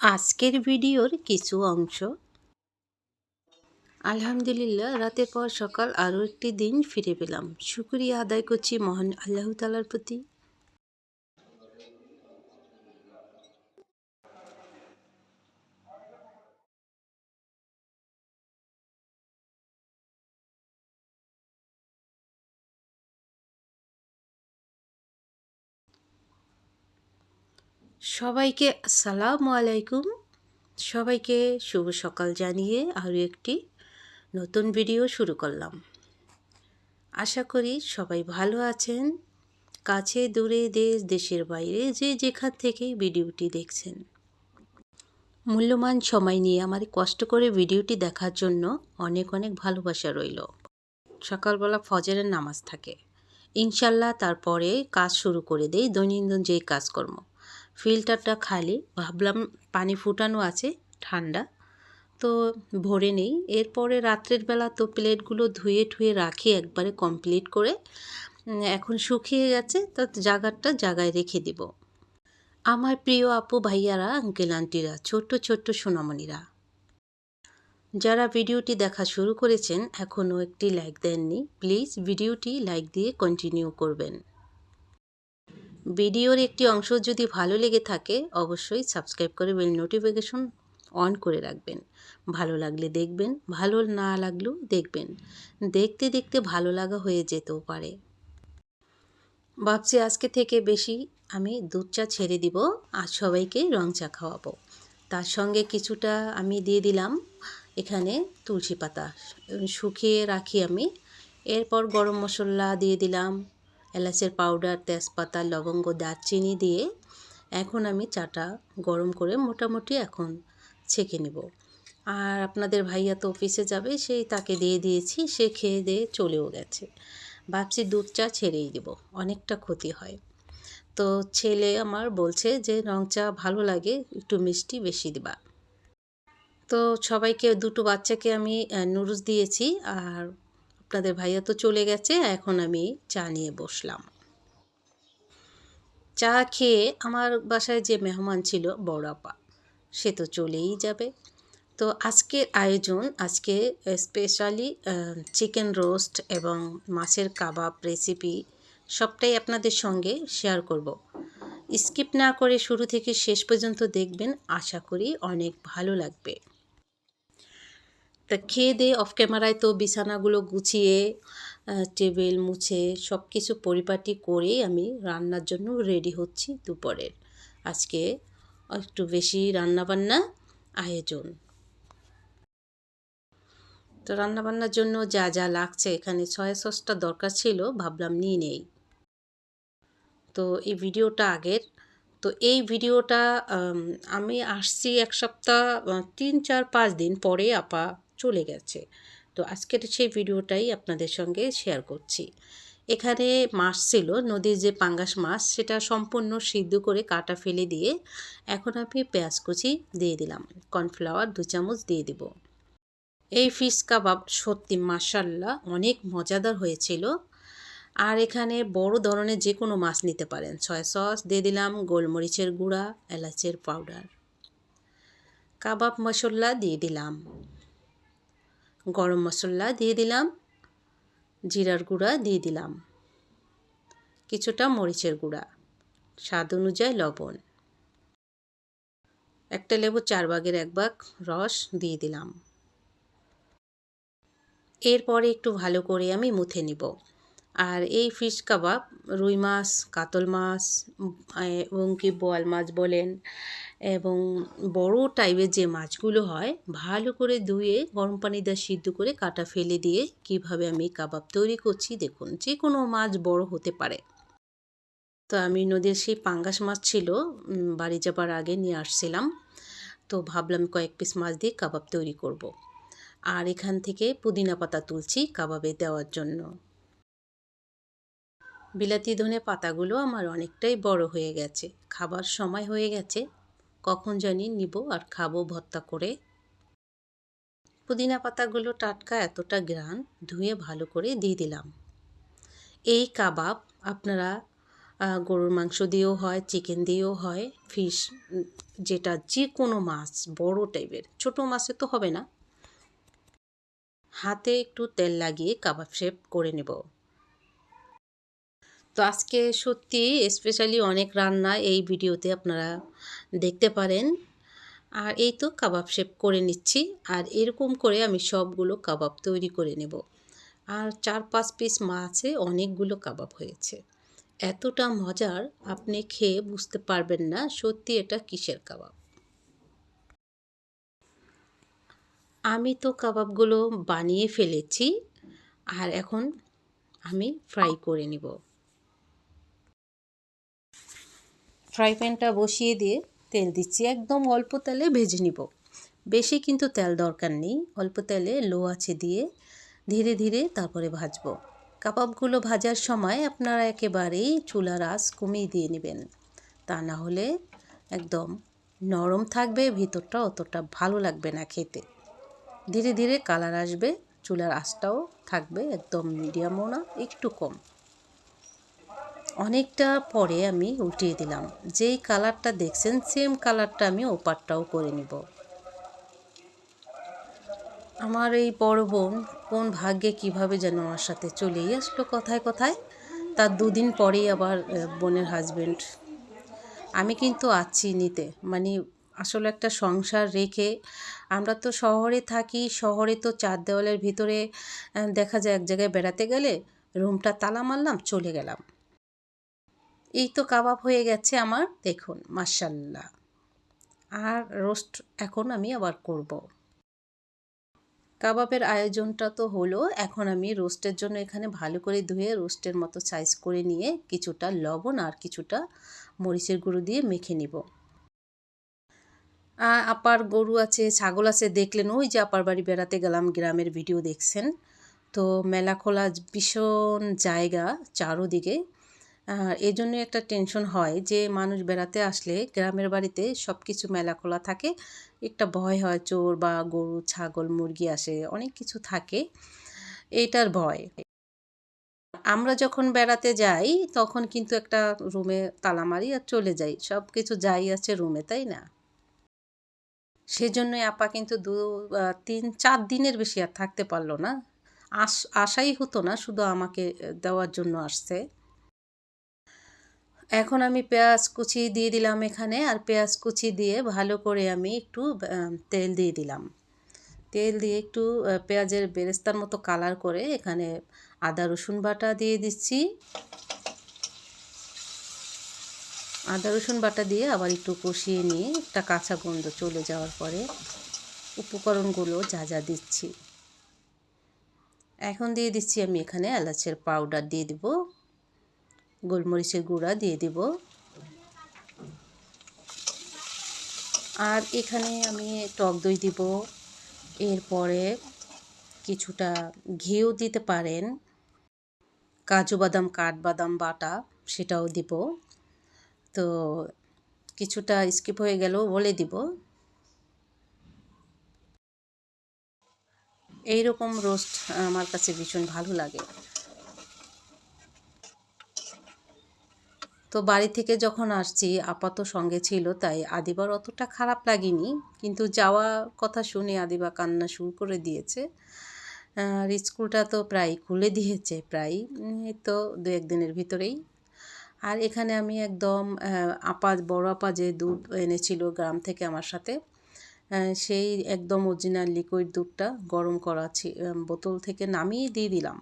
আজকের ভিডিওর কিছু অংশ। আলহামদুলিল্লাহ, রাতের পর সকাল আরও একটি দিন ফিরে পেলাম। শুক্রিয়া আদায় করছি মহান আল্লাহ তালার প্রতি। সবাইকে আসসালামু আলাইকুম। সবাইকে শুভ সকাল জানিয়ে আরও একটি নতুন ভিডিও শুরু করলাম। আশা করি সবাই ভালো আছেন। কাছে, দূরে, দেশ, দেশের বাইরে যে যেখান থেকে ভিডিওটি দেখছেন। মূল্যবান সময় নিয়ে আমার কষ্ট করে ভিডিওটি দেখার জন্য অনেক অনেক ভালোবাসা রইল। সকালবেলা ফজরের নামাজ থাকে। ইনশাল্লাহ তারপরে কাজ শুরু করে দেই, দৈনন্দিন যেই কাজকর্ম। ফিল্টারটা খালি, ভাবলাম পানি ফুটানো আছে, ঠান্ডা। তো ভরে নেই। এরপরে রাত্রের বেলা তো প্লেটগুলো ধুয়ে ঠুয়ে রাখি একবারে কমপ্লিট করে। এখন শুকিয়ে গেছে, তো জাগারটা জাগায় রেখে দিব। আমার প্রিয় আপু ভাইয়ারা, আঙ্কেল আন্টিরা, ছোট্ট ছোট্ট সোনামণিরা, যারা ভিডিওটি দেখা শুরু করেছেন, এখনও একটি লাইক দেননি, প্লিজ ভিডিওটি লাইক দিয়ে কন্টিনিউ করবেন। ভিডিওর একটি অংশ যদি ভালো লেগে থাকে, অবশ্যই সাবস্ক্রাইব করে বেল নোটিফিকেশন অন করে রাখবেন। ভালো লাগলে দেখবেন, ভালো না লাগলেও দেখবেন। দেখতে দেখতে ভালো লাগা হয়ে যেতেও পারে। ভাবছি আজকে থেকে বেশি আমি দুধ চা ছেড়ে দিব, আর সবাইকে রং চা খাওয়াবো। তার সঙ্গে কিছুটা আমি দিয়ে দিলাম এখানে তুলসী পাতা। শুকিয়ে রাখি আমি। এরপর গরম মশলা দিয়ে দিলাম। এলাচের পাউডার তেজপাতা, লবঙ্গ, দারচিনি দিয়ে এখন আমি চাটা গরম করে মোটামুটি এখন ছেঁকে নেব। আর আপনাদের ভাইয়া তো অফিসে যাবে, সেই তাকে দিয়ে দিয়েছি, সে খেয়ে দিয়ে চলেও গেছে। ভাবছি দুধ চা ছেড়েই দেব, অনেকটা ক্ষতি হয়। তো ছেলে আমার বলছে যে, রং চা ভালো লাগে, একটু মিষ্টি বেশি দিবা। তো সবাইকে, দুটো বাচ্চাকে আমি নুডলস দিয়েছি, আর আপনাদের ভাইয়া তো চলে গেছে, এখন আমি চা নিয়ে বসলাম। চা খেয়ে আমার বাসায় যে মেহমান ছিল বড় আপা, সে তো চলেই যাবে। তো আজকের আয়োজন, আজকে স্পেশালি চিকেন রোস্ট এবং মাছের কাবাব রেসিপি সবটাই আপনাদের সঙ্গে শেয়ার করব। স্কিপ না করে শুরু থেকে শেষ পর্যন্ত দেখবেন, আশা করি অনেক ভালো লাগবে। তা খেয়ে দিয়ে অফ ক্যামেরায় তো বিছানাগুলো গুছিয়ে টেবিল মুছে সব কিছু পরিপাটি করেই আমি রান্নার জন্য রেডি হচ্ছি দুপুরের। আজকে একটু বেশি রান্নাবান্না আয়োজন। তো রান্নাবান্নার জন্য যা যা লাগছে এখানে সয়া সসটা দরকার ছিল, ভাবলাম নিয়ে নেই। তো এই ভিডিওটা আগের। তো এই ভিডিওটা, আমি আসছি এক সপ্তাহ তিন, চার, পাঁচ দিন পরে আপা চলে গেছে। তো আজকের সেই ভিডিওটাই আপনাদের সঙ্গে শেয়ার করছি। এখানে মাছ ছিল, নদীর যে পাঙ্গাস মাছ, সেটা সম্পূর্ণ সিদ্ধ করে কাটা ফেলে দিয়ে এখন আমি পেঁয়াজ কুচি দিয়ে দিলাম। কর্নফ্লাওয়ার দু চামচ দিয়ে দিব। এই ফিশ কাবাব সত্যি মাসাল্লাহ অনেক মজাদার হয়েছিল। আর এখানে বড় ধরনের যে কোনো মাছ নিতে পারেন। ছয় সস দিয়ে দিলাম, গোলমরিচের গুঁড়া, এলাচের পাউডার। কাবাব মশলা দিয়ে দিলাম। গরম মশলা দিয়ে দিলাম। জিরার গুঁড়া দিয়ে দিলাম। কিছুটা মরিচের গুঁড়া। স্বাদ অনুযায়ী লবণ। একটা লেবু চার ভাগের এক ভাগ রস দিয়ে দিলাম। এরপরে একটু ভালো করে আমি মুথে নিব। আর এই ফিশ কাবাব, রুই মাছ, কাতল মাছ এবং কি বোয়াল মাছ বলেন, এবং বড় টাইপের যে মাছগুলো হয়, ভালো করে ধুয়ে, গরম পানি দিয়ে সিদ্ধ করে কাটা ফেলে দিয়ে কীভাবে আমি কাবাব তৈরি করছি দেখুন যে কোনো মাছ বড় হতে পারে। তো আমি নদীর সেই পাঙ্গাস মাছ ছিল বাড়ি যাবার আগে নিয়ে আসছিলাম। তো ভাবলাম কয়েক পিস মাছ দিয়ে কাবাব তৈরি করব। আর এখান থেকে পুদিনা পাতা তুলছি কাবাবে দেওয়ার জন্য। বিলাতি ধনে পাতাগুলো আমার অনেকটাই বড় হয়ে গেছে। খাবার সময় হয়ে গেছে। কখন জানি নিব আর খাব ভর্তা করে। পুদিনা পাতাগুলো টাটকা এতটা গ্রান ধুয়ে ভালো করে দিয়ে দিলাম। এই কাবাব আপনারা গরুর মাংস দিয়েও হয়, চিকেন দিয়েও হয়, ফিশ, যেটা যে কোনো মাছ, বড় টাইপের, ছোট মাছে তো হবে না। হাতে একটু তেল লাগিয়ে কাবাব শেপ করে নেব। তো আজকে সত্যি স্পেশালি অনেক রান্না এই ভিডিওতে আপনারা দেখতে পারেন। আর এই তো কাবাব শেপ করে নিচ্ছি, আর এরকম করে আমি সবগুলো কাবাব তৈরি করে নেব। আর চার পাঁচ পিস মাছে অনেকগুলো কাবাব হয়েছে। এতটা মজার আপনি খেয়ে বুঝতে পারবেন না সত্যি এটা কিসের কাবাব। আমি তো কাবাবগুলো বানিয়ে ফেলেছি, আর এখন আমি ফ্রাই করে নিব। ফ্রাই প্যানটা বসিয়ে দিয়ে তেল দিচ্ছি। একদম অল্প তেলে ভেজে নিব। বেশি কিন্তু তেল দরকার নেই। অল্প তেলে লো আছে দিয়ে ধীরে ধীরে তারপরে ভাজবো। কাবাবগুলো ভাজার সময় আপনারা একেবারেই চুলার আঁচ কমিয়ে দিয়ে নেবেন। তা না হলে একদম নরম থাকবে, ভিতরটা অতটা ভালো লাগবে না খেতে। ধীরে ধীরে কালার আসবে, চুলার আঁচটাও থাকবে একদম মিডিয়ামও না, একটু কম। অনেকটা পরে আমি উল্টিয়ে দিলাম। যেই কালারটা দেখছেন সেম কালারটা আমি ওপারটাও করে নিব। আমার এই বড় বোন কোন ভাগ্যে কীভাবে যেন আমার সাথে চলেই আসলো কথায় কথায়। তার দুদিন পরেই আবার বোনের হাজবেন্ড আমি কিন্তু আছি নিতে। মানে আসলে একটা সংসার রেখে আমরা তো শহরে থাকি, শহরে তো চার দেওয়ালের ভিতরে দেখা যায় এক জায়গায় বেড়াতে গেলে রুমটা তালা মারলাম, চলে গেলাম। এই তো কাবাব হয়ে গেছে আমার, দেখুন মার্শাল্লাহ আর রোস্ট এখন আমি আবার করব। কাবাবের আয়োজনটা তো হলো, এখন আমি রোস্টের জন্য এখানে ভালো করে ধুয়ে রোস্টের মতো সাইজ করে নিয়ে কিছুটা লবণ আর কিছুটা মরিচের গুঁড়ো দিয়ে মেখে নিব। আপার গরু আছে, ছাগল আছে, দেখলেন, ওই যে আপার বাড়ি বেড়াতে গেলাম, গ্রামের ভিডিও দেখছেন। তো মেলা খোলা ভীষণ জায়গা চারোদিকে। এই জন্য একটা টেনশন হয় যে মানুষ বেড়াতে আসলে গ্রামের বাড়িতে সব কিছু মেলা খোলা থাকে। একটা ভয় হয় চোর বা গরু, ছাগল, মুরগি আসে, অনেক কিছু থাকে। এইটার ভয়। আমরা যখন বেড়াতে যাই, তখন কিন্তু একটা রুমে তালা মারি আর চলে যাই। সব কিছু যাই আছে রুমে তাই না? সেজন্যই আপা কিন্তু দু তিন, চার দিনের বেশি আর থাকতে পারল না। আস আসাই হতো না শুধু আমাকে দেওয়ার জন্য আসছে। এখন আমি পেঁয়াজ কুচি দিয়ে দিলাম এখানে, আর পেঁয়াজ কুচি দিয়ে ভালো করে আমি একটু তেল দিয়ে দিলাম। তেল দিয়ে একটু পেঁয়াজের বেরেস্তার মতো কালার করে এখানে আদা, রসুন বাটা দিয়ে দিচ্ছি। আদা, রসুন বাটা দিয়ে আবার একটু কষিয়ে নিয়ে একটা কাঁচা গন্ধ চলে যাওয়ার পরে উপকরণগুলো যা যা দিচ্ছি। এখন দিয়ে দিচ্ছি আমি এখানে এলাচের পাউডার দিয়ে দিব। গোলমরিচের গুঁড়া দিয়ে দিব। আর এখানে আমি টক দই দিব। এরপরে কিছুটা ঘিও দিতে পারেন। কাজু বাদাম কাঠবাদাম বাটা সেটাও দিব। তো কিছুটা স্কিপ হয়ে গেলেও বলে দিব। এইরকম রোস্ট আমার কাছে ভীষণ ভালো লাগে। তো বাড়ি থেকে যখন আসছি আপাত সঙ্গে ছিল, তাই আদিবার অতটা খারাপ লাগেনি। কিন্তু যাওয়া কথা শুনে আদিবা কান্না শুরু করে দিয়েছে। আর স্কুলটা তো প্রায় খুলে দিয়েছে, প্রায়। তো দু একদিনের ভিতরেই। আর এখানে আমি একদম আপা, বড় আপা যে দুধ এনেছিল গ্রাম থেকে আমার সাথে সেই একদম অরিজিনাল লিকুইড দুধটা গরম করা বোতল থেকে নামিয়ে দিয়ে দিলাম।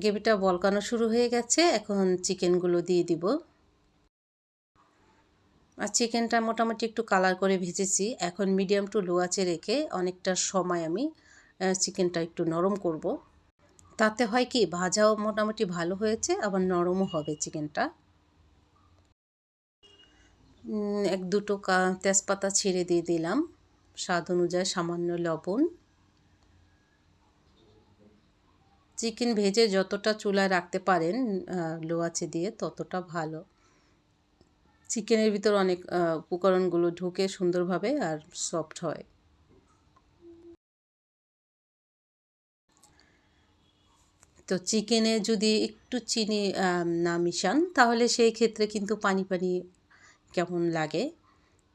গ্রেভিটা বলকানো শুরু হয়ে গেছে। এখন চিকেনগুলো দিয়ে দিব। আর চিকেনটা মোটামুটি একটু কালার করে ভেজেছি। এখন মিডিয়াম টু লো আঁচে রেখে অনেকটা সময় আমি চিকেনটা একটু নরম করব। তাতে হয় কি, ভাজাও মোটামুটি ভালো হয়েছে, আবার নরমও হবে চিকেনটা। এক দুটো তেজপাতা ছিঁড়ে দিয়ে দিলাম। স্বাদ অনুযায়ী সামান্য লবণ। চিকেন ভেজে যতটা চুলায় রাখতে পারেন লো আছে দিয়ে ততটা ভালো। চিকেনের ভিতর অনেক উপকরণগুলো ঢুকে সুন্দরভাবে আর সফট হয়। তো চিকেনে যদি একটু চিনি না মিশান, তাহলে সেই ক্ষেত্রে কিন্তু পানি পানি কেমন লাগে?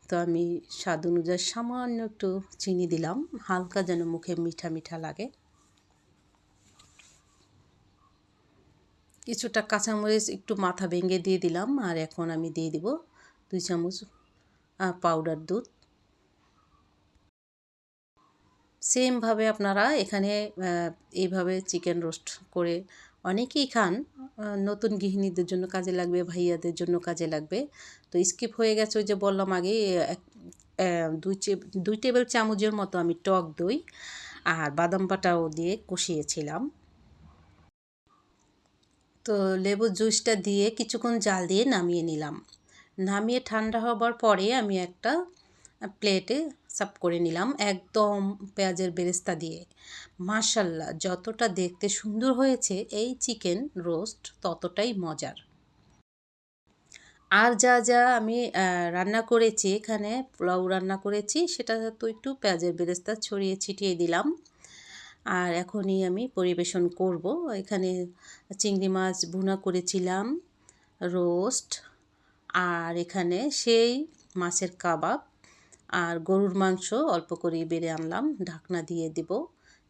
তো আমি স্বাদ অনুযায়ী সামান্য একটু চিনি দিলাম, হালকা যেন মুখে মিঠা মিঠা লাগে। কিছুটা কাঁচামরিচ একটু মাথা ভেঙে দিয়ে দিলাম, আর এখন আমি দিয়ে দিব দুই চামচ পাউডার দুধ। সেমভাবে আপনারা এখানে এইভাবে চিকেন রোস্ট করে অনেকেই খান নতুন গৃহিণীদের জন্য কাজে লাগবে, ভাইয়াদের জন্য কাজে লাগবে। তো স্কিপ হয়ে গেছে ওই যে বললাম আগে দুই দুই টেবিল চামচের মতো আমি টক দই আর বাদাম বাটাও দিয়ে কষিয়েছিলাম। তো লেবুর জুসটা দিয়ে কিছুক্ষণ জাল দিয়ে নামিয়ে নিলাম। নামিয়ে ঠান্ডা হবার পরে আমি একটা প্লেটে সার্ভ করে নিলাম একদম পেঁয়াজের বেরেস্তা দিয়ে। মাশাল্লাহ, যতটা দেখতে সুন্দর হয়েছে এই চিকেন রোস্ট ততটাই মজার। আর যা যা আমি রান্না করেছি, এখানে পোলাও রান্না করেছি, সেটা তো একটু পেঁয়াজের বেরেস্তা ছড়িয়ে ছিটিয়ে দিলাম। আর এখনই আমি পরিবেশন করব। এখানে চিংড়ি মাছ ভুনা করেছিলাম, রোস্ট, আর এখানে সেই মাছের কাবাব আর গরুর মাংস অল্প করে বেড়ে আনলাম, ঢাকনা দিয়ে দেব।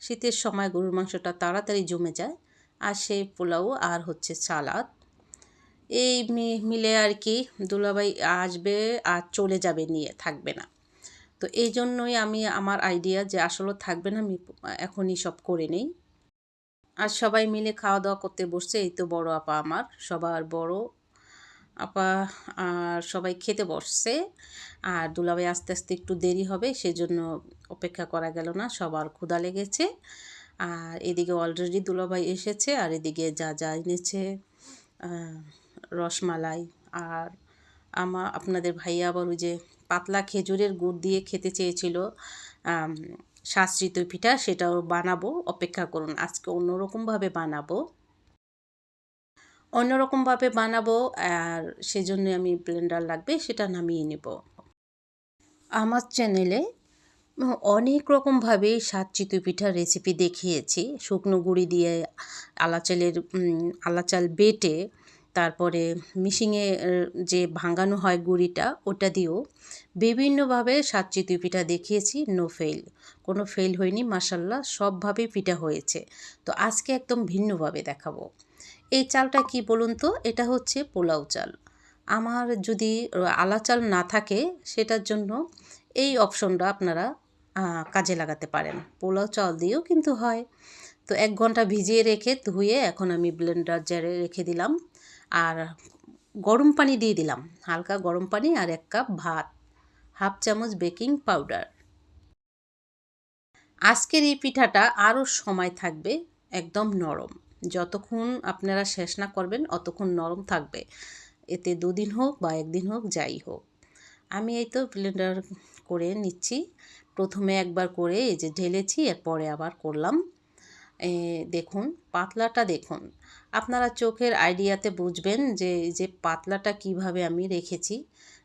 শীতের সময় গরুর মাংসটা তাড়াতাড়ি জমে যায়, আর সেই পোলাও আর হচ্ছে সালাদ। এই মিলে আর কি দুলাভাই আসবে আর চলে যাবে নিয়ে, থাকবে না। তো এই জন্যই আমি আমার আইডিয়া যে আসলে থাকবে না, আমি এখনই সব করে নেই। আর সবাই মিলে খাওয়া দাওয়া করতে বসছে, এই তো বড় আপা আমার, সবার বড় আপা আর সবাই খেতে বসছে। আর দুলাভাই আস্তে আস্তে একটু দেরি হবে, সেজন্য অপেক্ষা করা গেল না, সবার ক্ষুধা লেগেছে। আর এদিকে অলরেডি দুলাভাই এসেছে, আর এদিকে যা যা এনেছে রসমালাই। আর আমা, আপনাদের ভাইয়া আবার ওই যে পাতলা খেজুরের গুড় দিয়ে খেতে চেয়েছিল শাস্ত্রিত পিঠা সেটাও বানাবো অপেক্ষা করুন আজকে অন্যরকমভাবে বানাবো। অন্যরকমভাবে বানাবো আর সেজন্য আমি ব্লেন্ডার লাগবে সেটা নামিয়ে নেব। আমার চ্যানেলে অনেক রকমভাবে স্বাদ চিতই পিঠার রেসিপি দেখিয়েছি শুকনো গুঁড়ি দিয়ে আলা চালের উম, আলা চাল বেটে তারপরে মিশিংয়ে যে ভাঙানো হয় গুঁড়িটা, ওটা দিয়েও বিভিন্নভাবে স্বাদ চিতই পিঠা দেখিয়েছি নো ফেল কোনো ফেল হয়নি মাসাল্লাহ সবভাবেই পিঠা হয়েছে। তো আজকে একদম ভিন্নভাবে দেখাবো। এই চালটা কি বলুন তো? এটা হচ্ছে পোলাও চাল। আমার যদি আলা চাল না থাকে, সেটার জন্য এই অপশনটা আপনারা কাজে লাগাতে পারেন। পোলাও চাল দিয়েও কিন্তু হয়। তো এক ঘণ্টা ভিজিয়ে রেখে ধুয়ে এখন আমি ব্লেন্ডার জারে রেখে দিলাম। আর গরম পানি দিয়ে দিলাম। হালকা গরম পানি আর এক কাপ ভাত, হাফ চামচ বেকিং পাউডার। আজকের এই পিঠাটা আরও সময় থাকবে একদম নরম। যতক্ষণ আপনারা শেষ না করবেন, অতক্ষণ নরম থাকবে। এতে দুদিন হোক বা একদিন হোক, যাই হোক। আমি এই তো ব্লেন্ডার করে নিচ্ছি। প্রথমে একবার করে এই যে ঢেলেছি, এরপরে আবার করলাম। দেখুন, পাতলাটা দেখুন। আপনারা চোখের আইডিয়াতে বুঝবেন যে যে পাতলাটা কীভাবে আমি রেখেছি।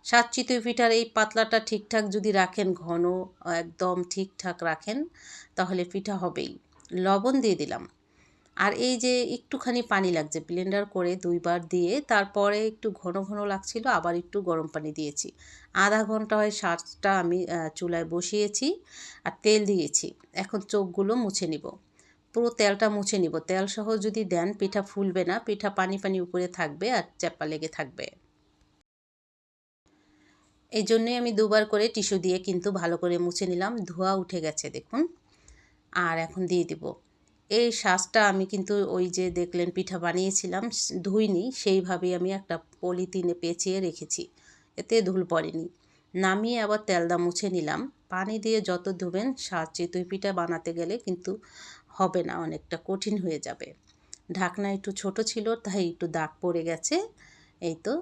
সাত চিতই পিঠার এই পাতলাটা ঠিকঠাক যদি রাখেন, ঘন, একদম ঠিকঠাক রাখেন, তাহলে পিঠা হবেই। লবণ দিয়ে দিলাম। আর এই যে একটুখানি পানি লাগছে ব্লেন্ডার করে দুইবার দিয়ে তারপরে একটু ঘন ঘন লাগছিল, আবার একটু গরম পানি দিয়েছি। আধা ঘণ্টা হয় শাকটা আমি চুলায় বসিয়েছি আর তেল দিয়েছি। এখন চোখগুলো মুছে নিব। পুরো তেলটা মুছে নিব। তেল সহ যদি দেন, পিঠা ফুলবে না, পিঠা পানি পানি উপরে থাকবে আর চাপা লেগে থাকবে। এই জন্যই আমি দুবার করে টিস্যু দিয়ে কিন্তু ভালো করে মুছে নিলাম। ধোয়া উঠে গেছে, দেখুন। আর এখন দিয়ে দিব। এই শ্বাসটা আমি কিন্তু ওই যে দেখলেন পিঠা বানিয়েছিলাম, ধুইনি, সেইভাবেই আমি একটা পলিথিনে পেঁচিয়ে রেখেছি। এতে ধুল পড়েনি। নামিয়ে আবার তেলদা মুছে নিলাম। পানি দিয়ে যত ধুবেন সাজ চিতই পিঠা বানাতে গেলে কিন্তু হবে না, অনেকটা কঠিন হয়ে যাবে। ঢাকনা একটু ছোট ছিল, তাই একটু দাগ পড়ে গেছে। এই তো।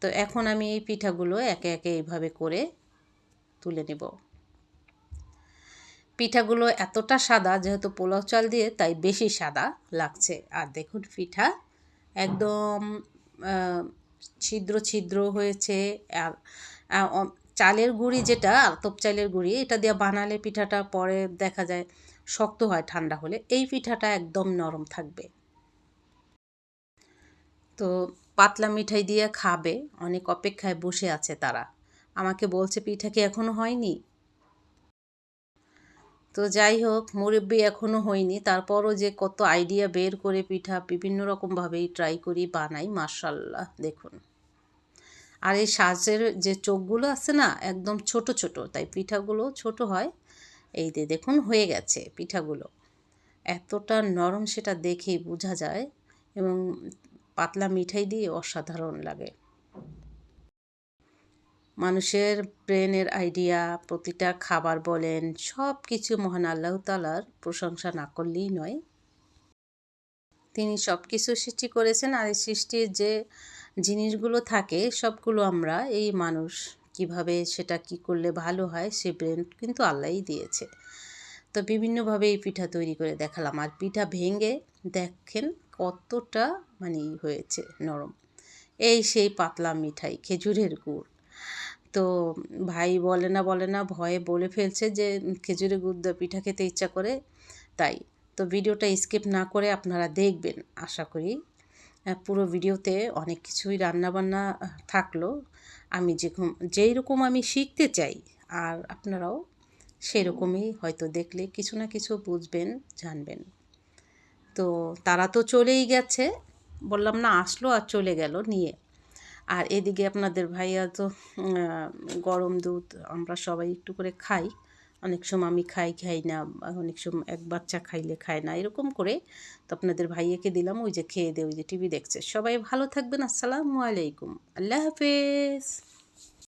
তো এখন আমি এই পিঠাগুলো একে একে এইভাবে করে তুলে নেব। পিঠাগুলো এতটা সাদা, যেহেতু পোলাও চাল দিয়ে, তাই বেশি সাদা লাগছে। আর দেখুন পিঠা একদম ছিদ্র ছিদ্র হয়েছে। চালের গুঁড়ি যেটা আতপ চালের গুঁড়ি এটা দিয়ে বানালে পিঠাটা পরে দেখা যায় শক্ত হয় ঠান্ডা হলে। এই পিঠাটা একদম নরম থাকবে। তো পাতলা মিঠাই দিয়ে খাবে অনেক অপেক্ষায় বসে আছে তারা। আমাকে বলছে পিঠা কি এখনও হয়নি? তো যাই হোক মুরব্বি এখনও হয়নি। তারপরও যে কত আইডিয়া বের করে পিঠা বিভিন্ন রকমভাবেই ট্রাই করি বানাই মার্শাল্লাহ দেখুন। আর এই সাজের যে চোখগুলো আছে না, একদম ছোট ছোট, তাই পিঠাগুলো ছোট হয়। এই যে দেখুন, হয়ে গেছে পিঠাগুলো। এতটা নরম সেটা দেখেই বোঝা যায় এবং পাতলা মিঠাই দিয়ে অসাধারণ লাগে। মানুষের ব্রেনের আইডিয়া, প্রতিটা খাবার বলেন সব কিছু মহান আল্লাহ তালার প্রশংসা না করলেই নয়। তিনি সব কিছু সৃষ্টি করেছেন আর এই সৃষ্টির যে জিনিসগুলো থাকে, সবগুলো আমরা এই মানুষ কীভাবে সেটা কি করলে ভালো হয় সে ব্রেন কিন্তু আল্লাহই দিয়েছে। তো বিভিন্নভাবে এই পিঠা তৈরি করে দেখালাম। আর পিঠা ভেঙে দেখেন কতটা মানে হয়েছে, নরম। এই সেই পাতলা মিঠাই, খেজুরের গুড়। তো ভাই বলে না বলে না, ভয়ে বলে ফেলছে যে খেজুরের গুড় দিয়ে পিঠা খেতে ইচ্ছা করে, তাই। তো ভিডিওটা স্কিপ না করে আপনারা দেখবেন, আশা করি পুরো ভিডিওতে অনেক কিছুই রান্নাবান্না থাকল। আমি যেরকম যেই রকম আমি শিখতে চাই, আর আপনারাও সেরকমই হয়তো দেখলে কিছু না কিছু বুঝবেন, জানবেন। তো তারা তো চলেই গেছে, বললাম না, আসলো আর চলে গেল নিয়ে। আর এদিকে আপনাদের ভাইয়া তো গরম দুধ আমরা সবাই একটু করে খাই। অনেক সময় আমি খাই খাই না, অনেক সময় এক বাচ্চা খাইলে খায় না, এরকম করে তো আপনাদের ভাইয়াকে দিলাম, ওই যে খেয়ে দে, ওই যে টিভি দেখছে। সবাই ভালো থাকবেন, আসসালামু আলাইকুম। আল্লাহ হাফেজ।